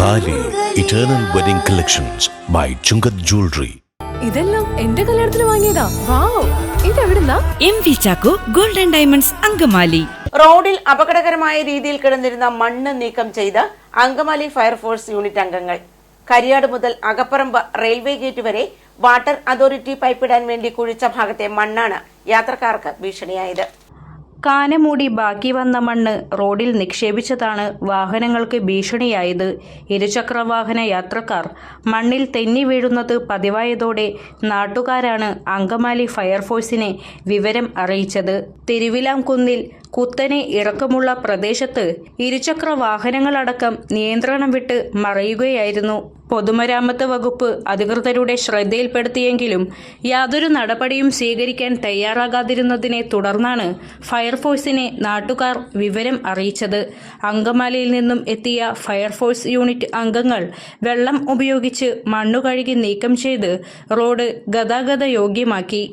താലി eternal wedding collections by Chungath jewellery ഇതെല്ലാം എന്റെ കല്യാണത്തിന് വാങ്ങിയതാ. Wow. ഇതെവിടുന്നാ? M V Chacko golden diamonds Angamaly. റോഡിൽ അപകടകരമായ രീതിയിൽ കിടന്നിരുന്ന മണ്ണ് നീക്കം ചെയ്ത അങ്കമാലി ഫയർഫോഴ്സ് യൂണിറ്റ് അംഗങ്ങൾ. കരിയാട് മുതൽ അകപ്പറമ്പ് റെയിൽവേ ഗേറ്റ് വരെ വാട്ടർ അതോറിറ്റി പൈപ്പിടാൻ വേണ്ടി കുഴിച്ച ഭാഗത്തെ മണ്ണാണ് യാത്രക്കാർക്ക് ഭീഷണിയായത്. കാനമൂടി ബാക്കി വന്ന മണ്ണ് റോഡിൽ നിക്ഷേപിച്ചതാണ് വാഹനങ്ങൾക്ക് ഭീഷണിയായത്. ഇരുചക്രവാഹന യാത്രക്കാർ മണ്ണിൽ തെന്നി വീഴുന്നത് പതിവായതോടെ നാട്ടുകാരാണ് അങ്കമാലി ഫയർഫോഴ്സിനെ വിവരം അറിയിച്ചത്. തിരുവിലാംകുന്നിൽ കുത്തനെ ഇറക്കമുള്ള പ്രദേശത്ത് ഇരുചക്ര വാഹനങ്ങളടക്കം നിയന്ത്രണം വിട്ട് മറയുകയായിരുന്നു. പൊതുമരാമത്ത് വകുപ്പ് അധികൃതരുടെ ശ്രദ്ധയിൽപ്പെടുത്തിയെങ്കിലും യാതൊരു നടപടിയും സ്വീകരിക്കാൻ തയ്യാറാകാതിരുന്നതിനെ തുടർന്നാണ് ഫയർഫോഴ്സിനെ നാട്ടുകാർ വിവരം അറിയിച്ചത്. അങ്കമാലിയിൽ നിന്നും എത്തിയ ഫയർഫോഴ്സ് യൂണിറ്റ് അംഗങ്ങൾ വെള്ളം ഉപയോഗിച്ച് മണ്ണു കഴുകി നീക്കം ചെയ്ത് റോഡ് ഗതാഗത യോഗ്യമാക്കി